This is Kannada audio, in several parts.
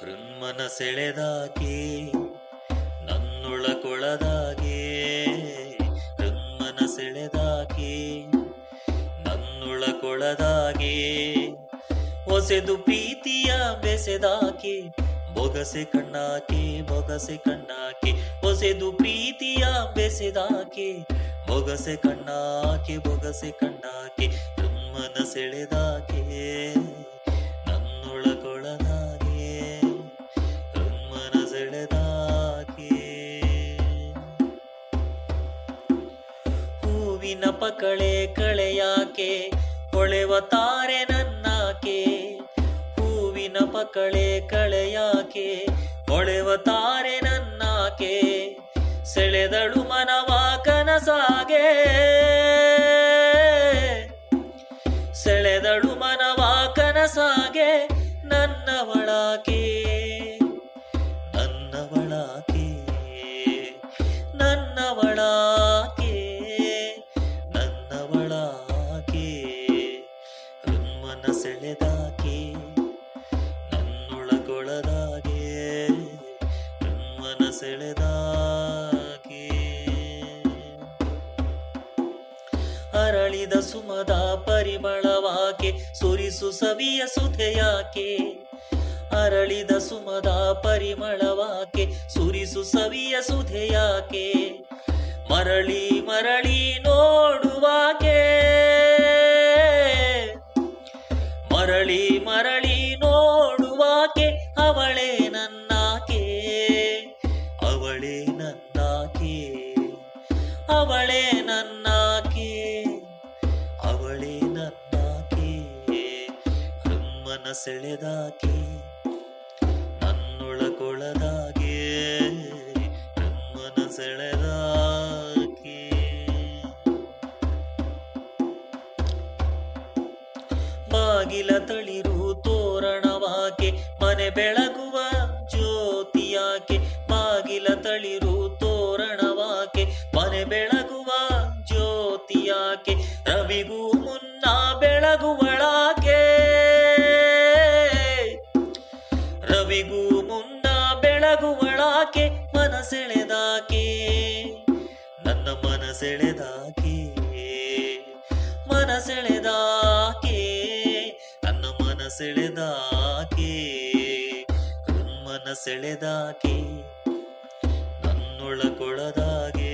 ಹೃನ್ಮನ ಸೆಳೆದಾಕೆ ನನ್ನೊಳ ಕೊಳದಾಗೆ ಹೃನ್ಮನ ಸೆಳೆದಾಕೆ ನನ್ನೊಳ ಕೊಳದಾಗೆ ಹೊಸೆದು ಪ್ರೀತಿಯ ಬೆಸೆದಾಕೆ, ಬೊಗಸೆ ಕಣ್ಣಾಕೆ ಬೊಗಸೆ ಕಣ್ಣಾಕೆ ಹೊಸೆದು ಪ್ರೀತಿಯ ಬೆಸೆದಾಕೆ, ಬೊಗಸೆ ಕಣ್ಣಾಕೆ ಬೊಗಸೆ ಕಣ್ಣಾಕೆ ಹೃನ್ಮನ ಸೆಳೆದಾಕೆ ನನ್ನೊಳ ಹೂವಿನ ಪಕಳೆ ಕಳೆಯಾಕೆ, ಹೊಳೆವ ತಾರೆ ನನ್ನಾಕೆ, ಹೂವಿನ ಪಕಳೆ ಕಳೆಯಾಕೆ, ಹೊಳೆವ ತಾರೆ ನನ್ನಾಕೆ, ಸೆಳೆದಳು ಮನವ ಕನಸಾಗೆ. ಸೆಳೆದಳು ಮನವ ಕನಸಾಗೆ ನನ್ನವಳಾಕೆ ನನ್ನವಳಾಕೆ ನನ್ನವಳಾಕೆ. ನನ್ನೊಳಗೊಳದಾಗೆ ಕಣ್ಮನ ಸೆಳೆದಾಗೆ. ಅರಳಿದ ಸುಮದ ಪರಿಮಳವಾಕೆ, ಸುರಿಸು ಸವಿಯ ಸುಧೆಯಾಕೆ. ಅರಳಿದ ಸುಮದ ಪರಿಮಳವಾಕೆ, ಸುರಿಸು ಸವಿಯ ಸುಧೆಯಾಕೆ. ಮರಳಿ ಮರಳಿ ನೋಡುವಾಕೆ ಅವಳೇ ನನ್ನಾಕೆ ಅವಳೇ ನನ್ನಾಕೆ ಅವಳೇ ನನ್ನಾಕೆ ಬ್ರಹ್ಮನ ಸೆಳೆದಾಕೆ, ನನ್ನೊಳಗೊಳದಾಗೆ ಬ್ರಹ್ಮನ ಸೆಳೆದಾಕೆ. ಬಾಗಿಲ ತಳಿರು ತೋರಣವಾಕೆ ಮನೆ ಬೆಳಗುವ ಜ್ಯೋತಿಯಾಕೆ ರವಿಗೂ ಮುನ್ನ ಬೆಳಗುವಳಾಕೆ. ರವಿಗೂ ಮುನ್ನ ಬೆಳಗುವಳಾಕೆ ಮನಸೆಳೆದಾಕೆ. ನನ್ನ ಮನಸೆಳೆದಾಕೆ ಮನಸೆಳೆದಾಕೆ. ನನ್ನ ಮನಸೆಳೆದಾಕೆ ಮನಸೆಳೆದಾಕೆ ನನ್ನೊಳಗೊಳದಾಗೆ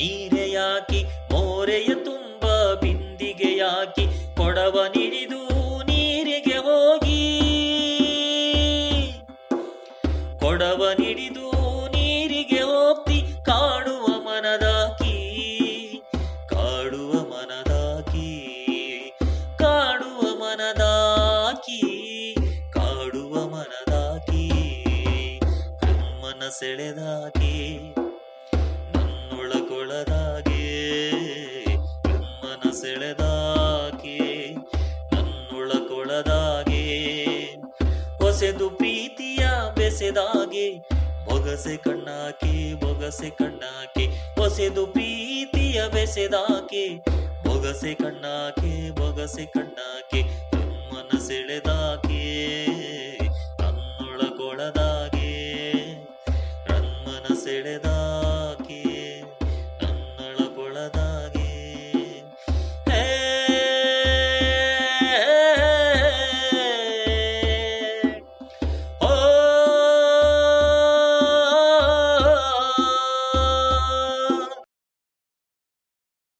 ನೀರೆಯಾಕಿ, ಮೋರೆಯ ತುಂಬ ಬಿಂದಿಗೆಯಾಕಿ, ಕೊಡವ ನಿಡಿದು ನೀರಿಗೆ ಹೋಗಿ. ಕೊಡವ ನಿಡಿದು ನೀರಿಗೆ ಹೋಗ್ತಿ, ಕಾಡುವ ಮನದಾಕಿ ಕಾಡುವ ಮನದಾಕಿ ಕಾಡುವ ಮನದಾಕಿ ಕಾಡುವ ಮನದಾಕಿ ಕಮ್ಮನ ಸೆಳೆದಾಕಿ. ನನ್ನೊಳಗೊಳದಾಗೆ ಕಮ್ಮನ ಸೆಳೆದಾಕಿ, ನನ್ನೊಳಕೊಳದಾಗಿ, ಹೊಸೆದು ಪ್ರೀತಿಯ ಬೆಸೆದಾಗೆ, ಬೊಗಸೆ ಕಣ್ಣಾಕೆ ಬೊಗಸೆ ಕಣ್ಣಾಕೆ, ಹೊಸೆದು ಪ್ರೀತಿಯ ಬೆಸೆದಾಕೆ, ಬೊಗಸೆ ಕಣ್ಣಾಕೆ ಬೊಗಸೆ ಕಣ್ಣಾಕೆ